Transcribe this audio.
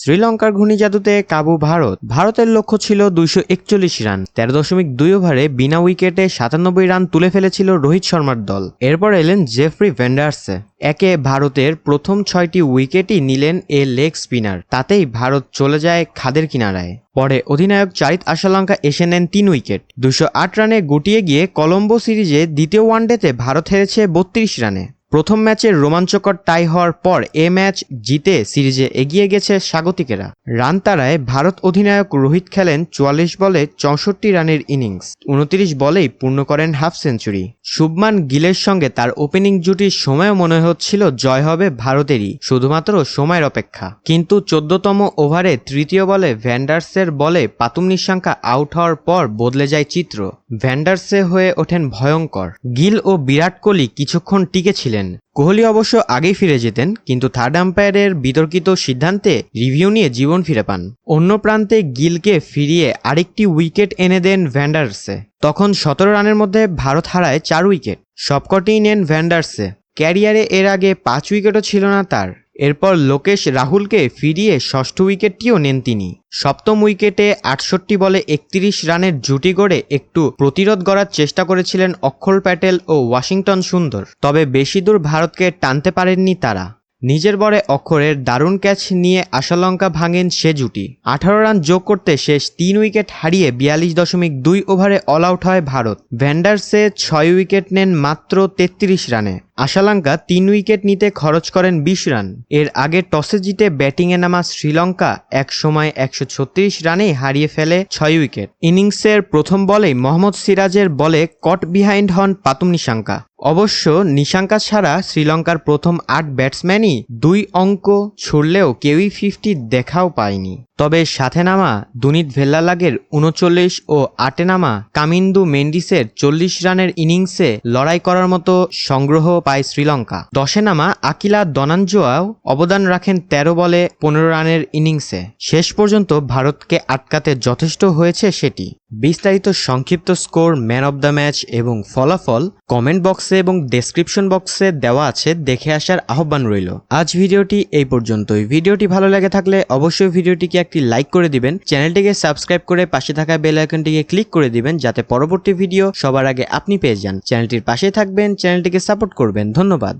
শ্রীলঙ্কার ঘূর্ণিজাদুতে কাবু ভারত। ভারতের লক্ষ্য ছিল দুইশো একচল্লিশ রান। তেরো দশমিক দুই ওভারে বিনা উইকেটে সাতানব্বই রান তুলে ফেলেছিল রোহিত শর্মার দল। এরপর এলেন জেফ্রি ভেন্ডার্সে একে ভারতের প্রথম ছয়টি উইকেটই নিলেন এ লেগ স্পিনার। তাতেই ভারত চলে যায় খাদের কিনারায়। পরে অধিনায়ক চারিত আশালঙ্কা এসে নেন তিন উইকেট। দুশো আট রানে গুটিয়ে গিয়ে কলম্বো সিরিজে দ্বিতীয় ওয়ানডেতে ভারত হেরেছে বত্রিশ রানে। প্রথম ম্যাচের রোমাঞ্চকর টাই হওয়ার পর এ ম্যাচ জিতে সিরিজে এগিয়ে গেছে স্বাগতিকেরা। রান তারায় ভারত অধিনায়ক রোহিত খেলেন চুয়াল্লিশ বলে চৌষট্টি রানের ইনিংস। উনত্রিশ বলেই পূর্ণ করেন হাফ সেঞ্চুরি। শুভমান গিলের সঙ্গে তার ওপেনিং জুটির সময়ও মনে হচ্ছিল জয় হবে ভারতেরই, শুধুমাত্র সময়ের অপেক্ষা। কিন্তু চোদ্দতম ওভারে তৃতীয় বলে ভ্যান্ডার্সের বলে পাতুম নিঃশঙ্কা আউট হওয়ার পর বদলে যায় চিত্র। ভ্যান্ডার্সে হয়ে ওঠেন ভয়ঙ্কর। গিল ও বিরাট কোহলি কিছুক্ষণ টিকে ছিলেন। কোহলি অবশ্য আগেই ফিরে যেতেন, কিন্তু থার্ড আম্পায়ারের বিতর্কিত সিদ্ধান্তে রিভিউ নিয়ে জীবন ফিরে পান। অন্য প্রান্তে গিলকে ফিরিয়ে আরেকটি উইকেট এনে দেন ভ্যান্ডার্সে। তখন সতেরো রানের মধ্যে ভারত হারায় চার উইকেট সবকটিই নেন ভ্যান্ডার্সে। ক্যারিয়ারে এর আগে পাঁচ উইকেটও ছিল না তার। এরপর লোকেশ রাহুলকে ফিরিয়ে ষষ্ঠ উইকেটটিও নেন তিনি। সপ্তম উইকেটে আটষট্টি বলে একত্রিশ রানের জুটি গড়ে একটু প্রতিরোধ গড়ার চেষ্টা করেছিলেন অক্ষর প্যাটেল ও ওয়াশিংটন সুন্দর। তবে বেশি দূর ভারতকে টানতে পারেননি তারা। নিজের বরে অক্ষরের দারুণ ক্যাচ নিয়ে আশালঙ্কা ভাঙেন সে জুটি। আঠারো রান যোগ করতে শেষ তিন উইকেট হারিয়ে বিয়াল্লিশ দশমিক দুই ওভারে অল আউট হয় ভারত। ভ্যান্ডার্সে ছয় উইকেট নেন মাত্র তেত্রিশ রানে। আশালঙ্কা তিন উইকেট নিতে খরচ করেন বিশ রান। এর আগে টসে জিতে ব্যাটিংয়ে নামা শ্রীলঙ্কা এক সময় একশো ছত্রিশ রানে হারিয়ে ফেলে ছয় উইকেট। ইনিংসের প্রথম বলেই মোহাম্মদ সিরাজের বলে কট বিহাইন্ড হন পাতুম নিশাঙ্কা। অবশ্য নিশাঙ্কা ছাড়া শ্রীলঙ্কার প্রথম আট ব্যাটসম্যানই দুই অঙ্ক ছুড়লেও কেউই ফিফটি দেখাও পায়নি। তবে সাথে নামা দুনিত ভেল্লালাগের উনচল্লিশ ও আটে নামা কামিন্দু মেন্ডিসের চল্লিশ রানের ইনিংসে লড়াই করার মতো সংগ্রহ পায় শ্রীলঙ্কা। দশে নামা আকিলা দনাঞ্জোয়াও অবদান রাখেন তেরো বলে পনেরো রানের ইনিংসে। শেষ পর্যন্ত ভারতকে আটকাতে যথেষ্ট হয়েছে সেটি। বিস্তারিত সংক্ষিপ্ত score, man of the match এবং ফলাফল কমেন্ট বক্সে এবং ডেসক্রিপশন বক্সে দেওয়া আছে, দেখে আসার আহ্বান রইল। আজ ভিডিওটি এই পর্যন্তই। ভিডিওটি ভালো লেগে থাকলে অবশ্যই ভিডিওটিকে একটি লাইক করে দিবেন। চ্যানেলটিকে সাবস্ক্রাইব করে পাশে থাকা বেল আইকনটিকে ক্লিক করে দিবেন যাতে পরবর্তী ভিডিও সবার আগে আপনি পেয়ে যান। চ্যানেলটির পাশে থাকবেন, চ্যানেলটিকে সাপোর্ট করবেন। ধন্যবাদ।